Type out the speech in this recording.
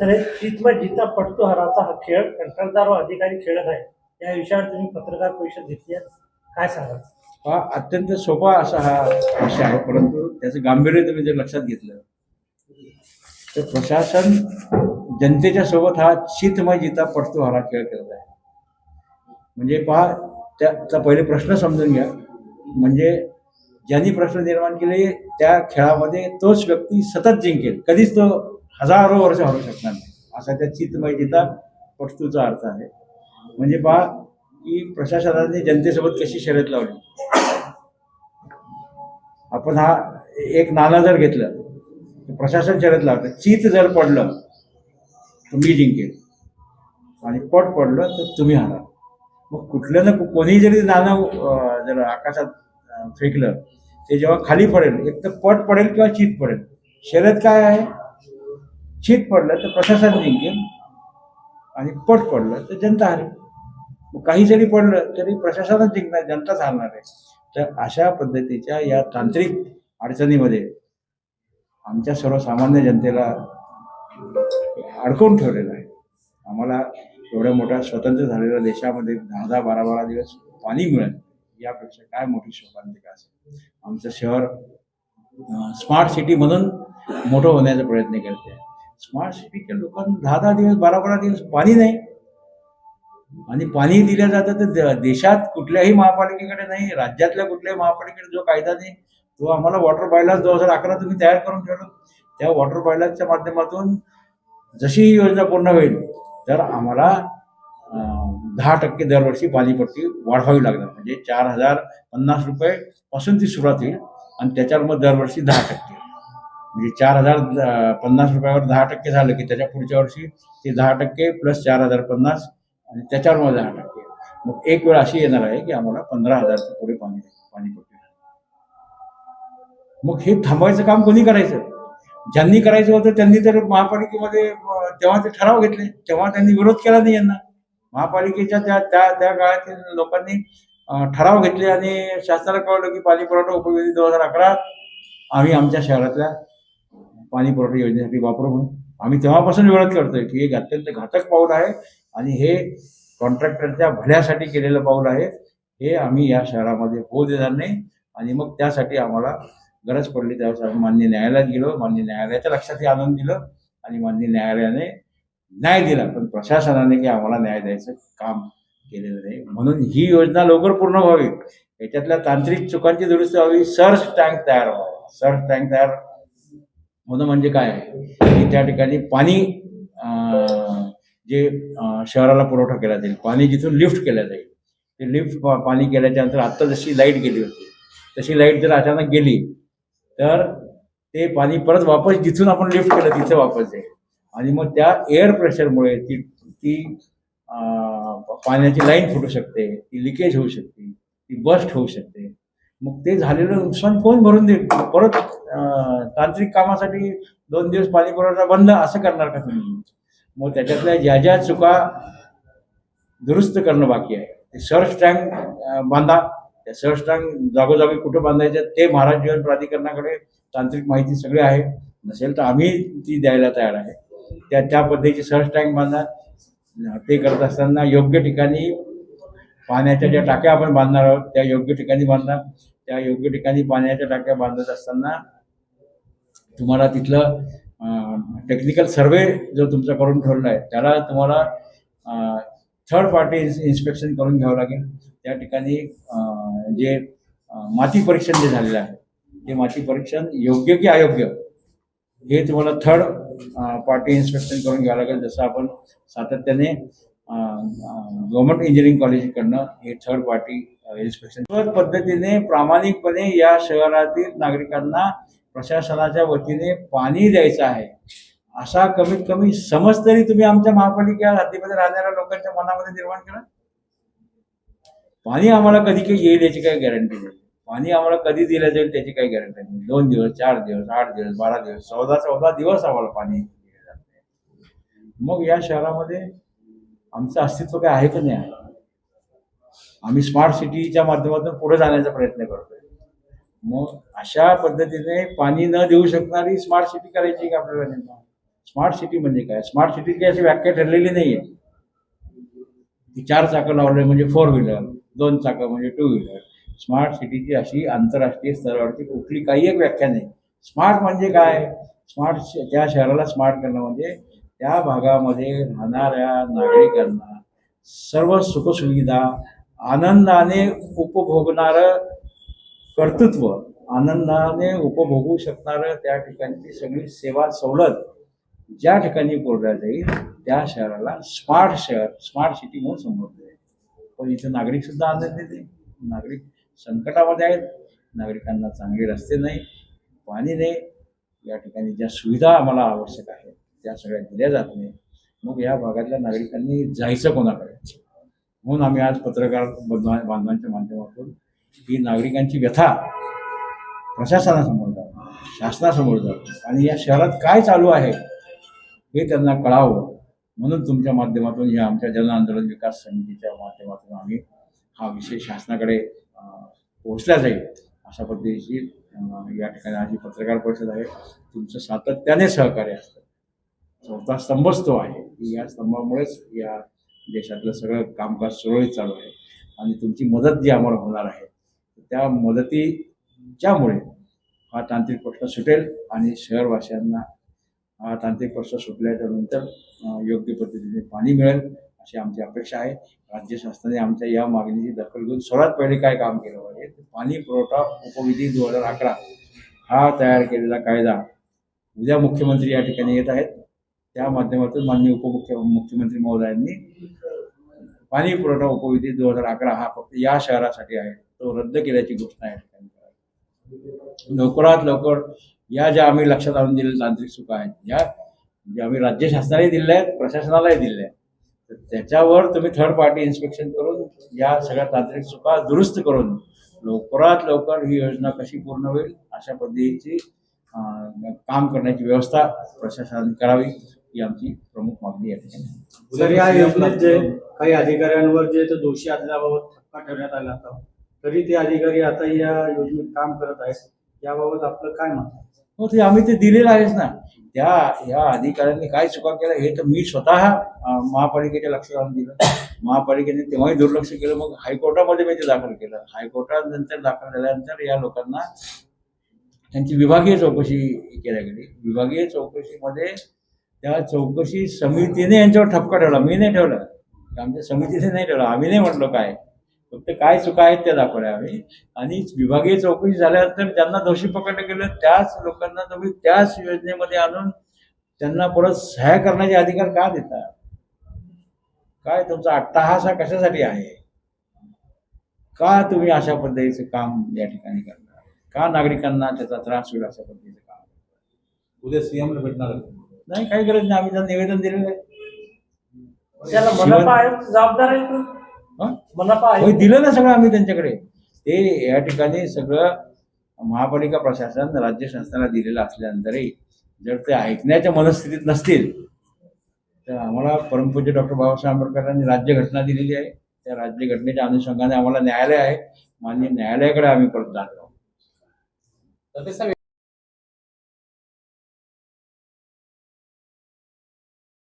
Sir हे जितमा जिता पटतो हराचा हा खेळ कंत्राटदार व अधिकारी खेळत आहे या विषयावर तुम्ही पत्रकार परिषद घेतली आहे. काय सांगाल? हा अत्यंत सोपा असा हा विषय आहे परंतु त्याचं गांभीर्य तुम्ही जर लक्षात घेतलं तर प्रशासन जनतेच्या सोबत हा शीतमय जिता पडतो हा खेळ करत आहे. म्हणजे पहा त्याचा पहिले प्रश्न समजून घ्या. म्हणजे ज्यांनी प्रश्न निर्माण केले त्या खेळामध्ये तोच व्यक्ती सतत जिंकेल. कधीच तो हजारो वर्ष हरू शकणार नाही. असा त्या चितमय जिता पटतूचा अर्थ आहे. म्हणजे पहा की प्रशासनाने जनतेसोबत कशी शर्यत लावली? आपण हा एक नाणं जर घेतलं तर प्रशासन शर्यत लावतं. चित जर पडलं तर मी जिंकेल. आणि पट पडलं तर तुम्ही हारा. मग कुठलं ना कु- कोणी जरी नाणं जर आकाशात फेकलं ते जेव्हा खाली पडेल एक तर पट पडेल किंवा चित पडेल. शर्यत काय आहे? छीट पडलं तर प्रशासन जिंकेल आणि पट पडलं तर जनता हरेल. काही जरी पडलं तरी प्रशासनच जिंकणार जनताच हारणार आहे. तर अशा पद्धतीच्या या तांत्रिक अडचणीमध्ये आमच्या सर्वसामान्य जनतेला अडकवून ठेवलेलं आहे. आम्हाला एवढ्या मोठ्या स्वतंत्र झालेल्या देशामध्ये दहा दहा बारा बारा दिवस पाणी मिळत यापेक्षा काय मोठी शोकांतिका असेल? आमचं शहर स्मार्ट सिटी म्हणून मोठं होण्याचा प्रयत्न करते. स्मार्ट सिटीच्या लोकांना दहा दहा दिवस बारा बारा दिवस पाणी नाही. आणि पाणी दिलं जातं तर द- देशात कुठल्याही महापालिकेकडे नाही राज्यातल्या कुठल्याही महापालिकेकडे जो कायदा नाही तो आम्हाला वॉटर बायलॉज दोन हजार अकरा तुम्ही तयार करून ठेवलं. त्या वॉटर बायलॉजच्या माध्यमातून जशी ही योजना पूर्ण होईल तर आम्हाला दहा टक्के दरवर्षी पाणीपट्टी वाढवावी लागणार. म्हणजे चार हजार पन्नास रुपये पासून ती सुरुवात होईल आणि त्याच्यावर मग दरवर्षी दहा टक्के. म्हणजे चार हजार पन्नास रुपयावर दहा टक्के झालं की त्याच्या पुढच्या वर्षी ते दहा टक्के प्लस चार हजार पन्नास आणि त्याच्यावर मग दहा टक्के. मग एक वेळ अशी येणार आहे की आम्हाला पंधरा हजारचं पुढे पाणी पाणीपट्टी मग हे थांबवायचं काम कोणी करायचं? ज्यांनी करायचं होतं त्यांनी तर महापालिकेमध्ये तेव्हा ते ठराव घेतले. तेव्हा त्यांनी विरोध केला नाही यांना. महापालिकेच्या त्या त्या त्या काळातील लोकांनी ठराव घेतले आणि शासनाला कळलं की पाणी पुरवठा उपयोगी दोन हजार अकरा आम्ही आमच्या शहरातल्या पाणी पुरवठा योजनेसाठी वापरू म्हणून. आम्ही तेव्हापासून विरोध करतोय की एक अत्यंत घातक पाऊल आहे आणि हे कॉन्ट्रॅक्टरच्या भल्यासाठी केलेलं पाऊल आहे. हे आम्ही या शहरामध्ये होऊ देणार नाही आणि मग त्यासाठी आम्हाला गरज पडली त्यावेळेस आम्ही मान्य न्यायालयात गेलो. मान्य न्यायालयाच्या लक्षात हे आणून दिलं आणि मान्य न्यायालयाने न्याय दिला. पण प्रशासनाने काही आम्हाला न्याय द्यायचं काम केलेलं नाही. म्हणून ही योजना लवकर पूर्ण व्हावी. याच्यातल्या तांत्रिक चुकांची दुरुस्ती व्हावी. सर्च टँक तयार व्हावा. सर्च टँक तयार होणं म्हणजे काय? की त्या ठिकाणी पाणी जे शहराला पुरवठा केला जाईल पाणी जिथून लिफ्ट केलं जाईल ते लिफ्ट पाणी केल्याच्यानंतर आत्ता जशी लाइट गेली होती तशी लाइट जर अचानक गेली तर ते पाणी परत वापस जिथून आपण लिफ्ट केलं तिथे वापस जाईल. आणि मग त्या एअर प्रेशरमुळे ती ती पाण्याची लाईन फुटू शकते ती लिकेज होऊ शकते ती बस्ट होऊ शकते. मग ते झालेलं नुकसान कोण भरून देईल? परत तांत्रिक कामासाठी दोन दिवस पाणी पुरवठा बंद असं करणार का तुम्ही? मग त्याच्यातल्या ज्या ज्या चुका दुरुस्त करणं बाकी आहे. ते सर्च टँक बांधा. त्या सर्च टँक जागोजागी कुठं बांधायचं ते महाराज जीवन प्राधिकरणाकडे तांत्रिक माहिती सगळी आहे. नसेल तर आम्ही ती द्यायला तयार आहे. त्या त्या पद्धतीची सर्च टँक बांधा. ते करत असताना योग्य ठिकाणी पाण्याच्या ज्या टाक्या आपण बांधणार आहोत त्या योग्य ठिकाणी बांधा त्या योग्य ठिकाणी पाण्याच्या टाक्या बांधत असताना तुम्हाला तिथलं टेक्निकल सर्वे जो तुमचा करून ठेवला आहे त्याला तुम्हाला थर्ड पार्टी इन्स्पेक्शन करून घ्यावं लागेल. त्या ठिकाणी जे माती परीक्षण जे झालेलं आहे ते माती परीक्षण योग्य की अयोग्य हे तुम्हाला थर्ड पार्टी इन्स्पेक्शन करून घ्यावं लागेल. जसं आपण सातत्याने गव्हर्नमेंट इंजिनिअरिंग कॉलेजकडनं हे थर्ड पार्टी इन्स्पेक्शन पद्धतीने प्रामाणिकपणे या शहरातील नागरिकांना प्रशासनाच्या वतीने पाणी द्यायचं आहे. असा कमीत कमी समज तरी तुम्ही आमच्या महापालिका हद्दीमध्ये राहणाऱ्या लोकांच्या मनामध्ये निर्माण करा. पाणी आम्हाला कधी काही येईल याची काही गॅरंटी नाही. पाणी आम्हाला कधी दिलं जाईल त्याची काही गॅरंटी नाही. दोन दिवस चार दिवस आठ दिवस बारा दिवस चौदा चौदा दिवस आम्हाला पाणी दिलं नाही. मग या शहरामध्ये आमचं अस्तित्व काय आहे का नाही आहे? आम्ही स्मार्ट सिटीच्या माध्यमातून पुढे जाण्याचा प्रयत्न करतोय. मग अशा पद्धतीने पाणी न देऊ शकणारी स्मार्ट सिटी करायची का आपल्याला नेमका? स्मार्ट सिटी म्हणजे काय? स्मार्ट सिटीची अशी व्याख्या ठरलेली नाही आहे. ती चार चाकं लावले म्हणजे फोर व्हीलर दोन चाकं म्हणजे टू व्हीलर स्मार्ट सिटीची अशी आंतरराष्ट्रीय स्तरावरची कुठली काही एक व्याख्या नाही. स्मार्ट म्हणजे काय? स्मार्ट त्या शहराला स्मार्ट करणं म्हणजे त्या भागामध्ये राहणाऱ्या नागरिकांना सर्व सुखसुविधा आनंदाने उपभोगणारं कर्तृत्व आनंदाने उपभोगू शकणारं त्या ठिकाणची सगळी सेवा सवलत ज्या ठिकाणी पुरवल्या जाईल त्या शहराला स्मार्ट शहर स्मार्ट सिटी म्हणून संबोधले जाईल. पण इथं नागरिक सुद्धा आनंद देते नागरिक संकटामध्ये आहेत. नागरिकांना चांगले रस्ते नाही पाणी नाही. या ठिकाणी ज्या सुविधा आम्हाला आवश्यक आहेत त्या सगळ्या दिल्या जात नाही. मग या भागातल्या नागरिकांनी जायचं कोणाकडे? म्हणून आम्ही आज पत्रकार बंधवा बांधवांच्या माध्यमातून ही नागरिकांची व्यथा प्रशासनासमोर जावं शासनासमोर जातो आणि या शहरात काय चालू आहे हे त्यांना कळावं. म्हणून तुमच्या माध्यमातून या आमच्या जन आंदोलन विकास समितीच्या माध्यमातून आम्ही हा विषय शासनाकडे पोहोचला जाईल अशा पद्धतीची या ठिकाणी आज पत्रकार परिषद आहे. तुमचं सातत्याने सहकार्य असतं चौथा स्तंभच तो आहे. या स्तंभामुळेच या देशातलं सगळं कामकाज सुरळीत चालू आहे आणि तुमची मदत जी आम्हाला होणार आहे त्या मदतीच्यामुळे हा तांत्रिक प्रश्न सुटेल आणि शहरवासियांना हा तांत्रिक प्रश्न सुटल्याच्या नंतर योग्य पद्धतीने पाणी मिळेल अशी आमची अपेक्षा आहे. राज्य शासनाने आमच्या या मागणीची दखल घेऊन सर्वात पहिले काय काम केलं पाहिजे पाणी पुरवठा उपविधी दोन हजार अकरा हा तयार केलेला कायदा उद्या मुख्यमंत्री या ठिकाणी येत आहेत. त्या माध्यमातून माननीय उपमुख्य मुख्यमंत्री महोदयांनी पाणी पुरवठा उपविधी दोन हजार अकरा हा फक्त या शहरासाठी आहे. तो रद्द केल्याची घोषणा आहे. लवकरात लवकर या ज्या आम्ही लक्षात आणून दिलेल्या तांत्रिक चुका आहेत या ज्या आम्ही राज्य शासनालाही दिलेल्या आहेत प्रशासनालाही दिल्या आहेत तर त्याच्यावर तुम्ही थर्ड पार्टी इन्स्पेक्शन करून या सगळ्या तांत्रिक चुका दुरुस्त करून लवकरात लवकर ही योजना कशी पूर्ण होईल अशा पद्धतीची काम करण्याची व्यवस्था प्रशासनाने करावी. ही आमची प्रमुख मागणी या ठिकाणी आहे. जर या योजनेत जे काही अधिकाऱ्यांवर जे ते दोषी असल्याबाबत ठपका ठरण्यात आला होता तरी ते अधिकारी आता या योजनेत काम करत आहेत. याबाबत आपलं काय मत? हो ते आम्ही ते दिलेलं आहेच ना. त्या या अधिकाऱ्यांनी काय चुका केल्या हे तर मी स्वतः महापालिकेच्या लक्षात आणून दिलं. महापालिकेने तेव्हाही दुर्लक्ष केलं मग हायकोर्टामध्ये मी ते दाखल केलं. हायकोर्टात नंतर दाखल झाल्यानंतर या लोकांना त्यांची विभागीय चौकशी केल्या गेली. विभागीय चौकशीमध्ये त्या चौकशी समितीने यांच्यावर ठपका ठेवला. मी नाही ठेवला. आमच्या समितीने नाही ठेवला. आम्ही नाही म्हटलो काय. फक्त काय चुका आहेत त्या दाखवल्या आम्ही. आणि विभागीय चौकशी झाल्यानंतर ज्यांना दोषी पकडलं गेलं त्याच लोकांना तुम्ही त्याच योजनेमध्ये आणून त्यांना परत सहाय्य करण्याचे अधिकार का देता? काय तुमचा अट्टाहास हा कशासाठी आहे? का तुम्ही अशा पद्धतीचं काम या ठिकाणी करणार? का नागरिकांना त्याचा त्रास होईल अशा पद्धतीचं काम? उद्या सीएम भेटणार आहे. नाही काही गरज नाही. आम्ही त्यांना निवेदन दिलेलं आहे. त्याला मनपा जबाबदार आहे का? हं? मनपा होय आयोग दिलं ना सगळं आम्ही त्यांच्याकडे. ते या ठिकाणी सगळं महापालिका प्रशासन राज्य शासनाला दिलेलं असल्यानंतरही जर ते ऐकण्याच्या मनस्थितीत नसतील तर आम्हाला परमपूज्य डॉक्टर बाबासाहेब आंबेडकरांनी राज्यघटना दिलेली आहे. त्या राज्यघटनेच्या अनुषंगाने आम्हाला न्यायालय आहे. मान्य न्यायालयाकडे आम्ही परत जात आहोत. तर ते साहेब